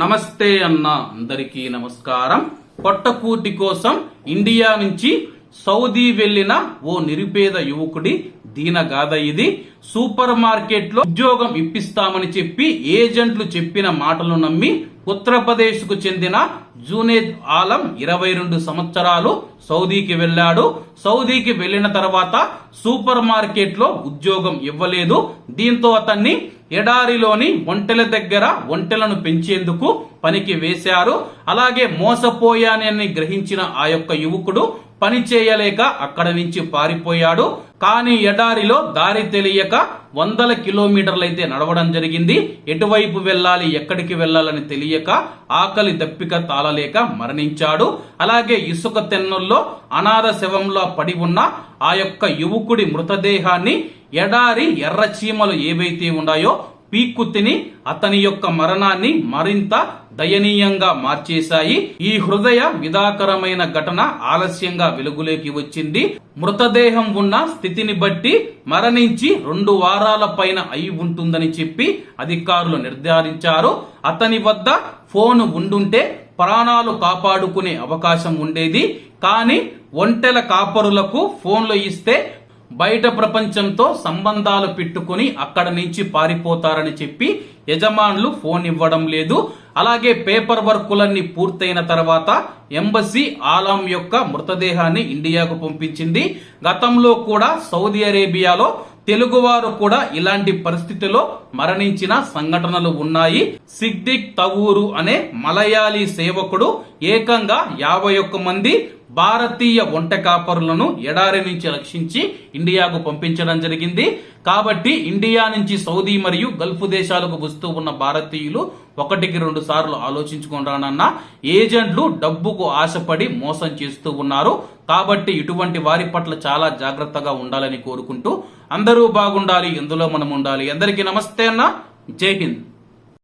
నమస్తే అన్న అందరికీ నమస్కారం. పొట్టకూటి కోసం ఇండియా నుంచి సౌదీ వెళ్ళిన ఓ నిరుపేద యువకుడి దీనగాథ ఇది. సూపర్ మార్కెట్లో ఉద్యోగం ఇప్పిస్తామని చెప్పి ఏజెంట్లు చెప్పిన మాటలు నమ్మి ఉత్తరప్రదేశ్కు చెందిన జూనేద్ ఆలం ఇరవై రెండు సంవత్సరాలు సౌదీకి వెళ్ళాడు. సౌదీకి వెళ్ళిన తర్వాత సూపర్ మార్కెట్లో ఉద్యోగం ఇవ్వలేదు. దీంతో అతన్ని ఎడారిలోని ఒంటెల దగ్గర ఒంటెలను పెంచేందుకు పనికి వేశారు. అలాగే మోసపోయానని గ్రహించిన ఆ యొక్క యువకుడు పని చేయలేక అక్కడ నుంచి పారిపోయాడు. కానీ ఎడారిలో దారి తెలియక వందల కిలోమీటర్లైతే నడవడం జరిగింది. ఎటువైపు వెళ్ళాలి ఎక్కడికి వెళ్ళాలని తెలియక ఆకలి దప్పిక తాళలేక మరణించాడు. అలాగే ఇసుక తెన్నుల్లో అనాథ శవంలో పడి ఉన్న ఆ యొక్క యువకుడి మృతదేహాన్ని ఎడారి ఎర్ర చీమలు ఏవైతే ఉన్నాయో పీక్కు తిని అతని యొక్క మరణాన్ని మరింత దయనీయంగా మార్చేశాయి. ఈ హృదయ విధాకరమైన ఘటన ఆలస్యంగా వెలుగులోకి వచ్చింది. మృతదేహం ఉన్న స్థితిని బట్టి మరణించి రెండు వారాల పైన అయి ఉంటుందని చెప్పి అధికారులు నిర్ధారించారు. అతని వద్ద ఫోన్ ఉండుంటే ప్రాణాలు కాపాడుకునే అవకాశం ఉండేది. కానీ ఒంటెల కాపరులకు ఫోన్లు ఇస్తే బయట ప్రపంచంతో సంబంధాలు పెట్టుకుని అక్కడ నుంచి పారిపోతారని చెప్పి యజమానులు ఫోన్ ఇవ్వడం లేదు. అలాగే పేపర్ వర్కులన్నీ పూర్తయిన తర్వాత ఎంబసీ ఆలం యొక్క మృతదేహాన్ని ఇండియాకు పంపించింది. గతంలో కూడా సౌదీ అరేబియాలో తెలుగువారు కూడా ఇలాంటి పరిస్థితిలో మరణించిన సంఘటనలు ఉన్నాయి. సిద్దిక్ తవూరు అనే మలయాళీ సేవకుడు ఏకంగా యాభై ఒక్క మంది భారతీయ వంట కాపరులను ఎడారి నుంచి రక్షించి ఇండియాకు పంపించడం జరిగింది. కాబట్టి ఇండియా నుంచి సౌదీ మరియు గల్ఫ్ దేశాలకు వస్తూ ఉన్న భారతీయులు ఒకటికి రెండు సార్లు ఆలోచించుకుంటానన్న ఏజెంట్లు డబ్బుకు ఆశపడి మోసం చేస్తూ ఉన్నారు. కాబట్టి ఇటువంటి వారి పట్ల చాలా జాగ్రత్తగా ఉండాలని కోరుకుంటూ అందరూ బాగుండాలి ఎందులో మనం ఉండాలి. అందరికీ నమస్తే అన్న. జై హింద్.